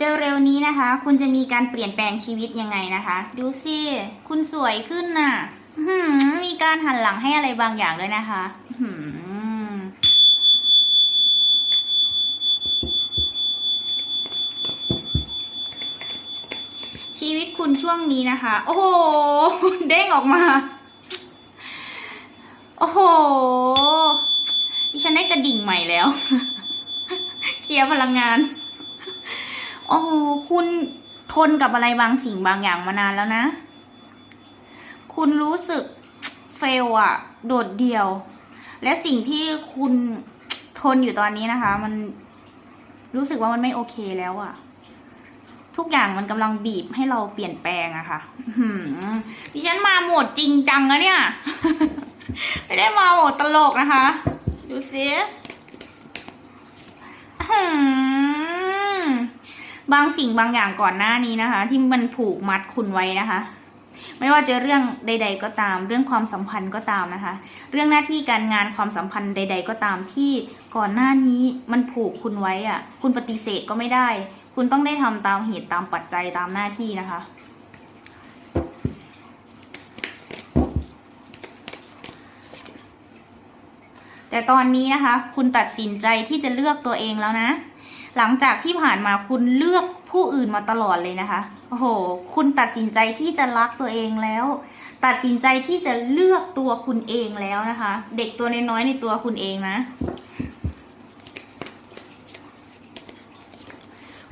เร็วๆนี้นะคะ คุณจะมีการเปลี่ยนแปลงชีวิตยังไงนะคะ ดูสิคุณสวยขึ้นน่ะมีการหันหลังให้อะไรบางอย่างด้วยนะคะชีวิตคุณช่วงนี้นะคะ โอ้โห เด้งออกมา โอ้โห ดิฉันได้กระดิ่งใหม่แล้ว เคลียร์พลังงาน โอ้โหคุณทนกับอะไรบางสิ่งบางอย่างมานานแล้วนะ คุณรู้สึกเฟลอะโดดเดี่ยว และสิ่งที่คุณทนอยู่ตอนนี้นะคะ มันรู้สึกว่ามันไม่โอเคแล้วอะทุกอย่างมันกำลังบีบให้เราเปลี่ยนแปลงอะค่ะดิฉันมาโหมดจริงจังนะเนี่ย ไม่ได้มาโหมดตลกนะคะ ดูสิอื้อหือ บางสิ่งบางอย่างก่อนหน้านี้นะคะ ที่มันผูกมัดคุณไว้นะคะ ไม่ว่าจะเรื่องใด ๆ ก็ตาม เรื่องความสัมพันธ์ก็ตามนะคะ เรื่องหน้าที่การงานความสัมพันธ์ใด ๆ ก็ตามที่ก่อนหน้านี้มันผูกคุณไว้อะคุณปฏิเสธก็ไม่ได้ คุณต้องได้ทำตามเหตุตามปัจจัยตามหน้าที่นะคะแต่ตอนนี้นะคะ คุณตัดสินใจที่จะเลือกตัวเองแล้วนะ หลังจากที่ผ่านมาคุณเลือกผู้อื่นมาตลอดเลยนะคะ โอ้โห คุณตัดสินใจที่จะรักตัวเองแล้ว ตัดสินใจที่จะเลือกตัวคุณเองแล้วนะคะ เด็กตัวน้อยในตัวคุณเองนะ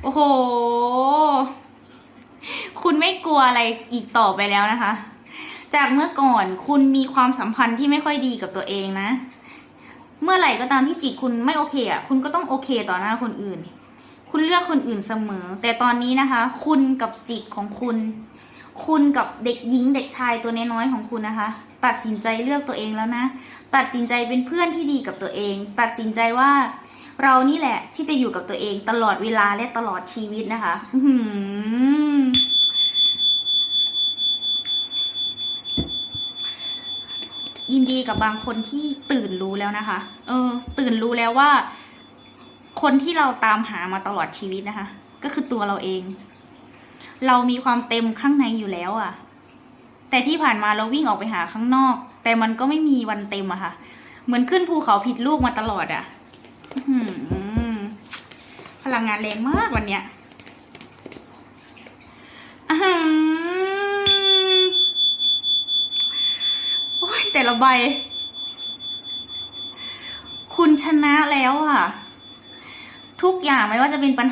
โอ้โห คุณไม่กลัวอะไรอีกต่อไปแล้วนะคะ จากเมื่อก่อนคุณมีความสัมพันธ์ที่ไม่ค่อยดีกับตัวเองนะ เมื่อไหร่ก็ตามที่จิตคุณไม่โอเคอะคุณก็ต้องโอเคต่อหน้าคนอื่น คุณเลือกคนอื่นเสมอ แต่ตอนนี้นะคะ คุณกับจิตของคุณ คุณกับเด็กหญิงเด็กชายตัวน้อยๆของคุณนะคะ ตัดสินใจเลือกตัวเองแล้วนะ ตัดสินใจเป็นเพื่อนที่ดีกับตัวเอง ตัดสินใจว่าเรานี่แหละที่จะอยู่กับตัวเองตลอดเวลาและตลอดชีวิตนะคะ อือหือ ยินดีกับบางคนที่ตื่นรู้แล้วนะคะ เออ ตื่นรู้แล้วว่า คนที่เราตามหามาตลอดชีวิตนะคะ ก็คือตัวเราเอง เรามีความเต็มข้างในอยู่แล้วอะ่ะ แต่ที่ผ่านมาเราวิ่งออกไปหาข้างนอก แต่มันก็ไม่มีวันเต็มอะค่ะ เหมือนขึ้นภูเขาผิดลูกมาตลอดอะ่ะอื้อหือพลังงานแรงมากวันเนี้ยอหือ โอ้ยแต่ละ ใบ คุณชนะแล้วอะ ทุกอย่างไม่ว่าจะเป็นปัญหา